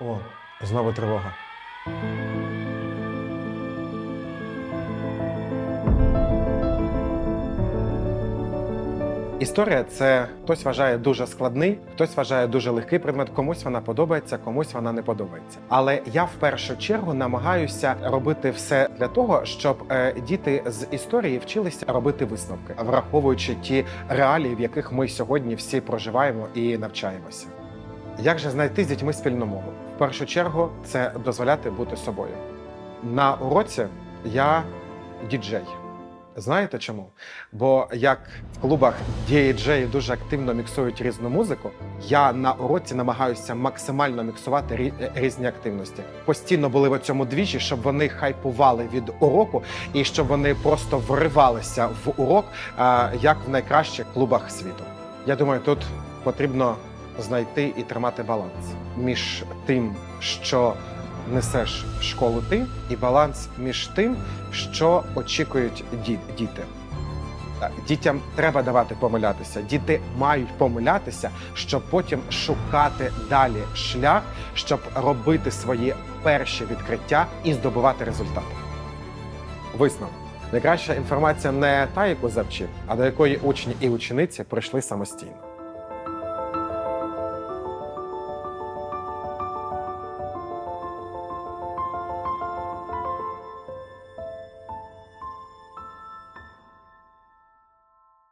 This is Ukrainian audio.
О, знову тривога. Історія це хтось вважає дуже складний, хтось вважає дуже легкий предмет. Комусь вона подобається, комусь вона не подобається. Але я в першу чергу намагаюся робити все для того, щоб е, діти з історії вчилися робити висновки, враховуючи ті реалії, в яких ми сьогодні всі проживаємо і навчаємося. Як же знайти з дітьми спільну мову? Першу чергу це дозволяти бути собою. На уроці я діджей. Знаєте чому? Бо як в клубах діджеї дуже активно міксують різну музику, я на уроці намагаюся максимально міксувати рі- різні активності. Постійно були в цьому двічі, щоб вони хайпували від уроку і щоб вони просто вривалися в урок, як в найкращих клубах світу. Я думаю, тут потрібно знайти і тримати баланс між тим, що несеш в школу ти, і баланс між тим, що очікують ді- діти. Дітям треба давати помилятися. Діти мають помилятися, щоб потім шукати далі шлях, щоб робити свої перші відкриття і здобувати результати. Висновок. Найкраща інформація не та, яку завчив, а до якої учні і учениці прийшли самостійно.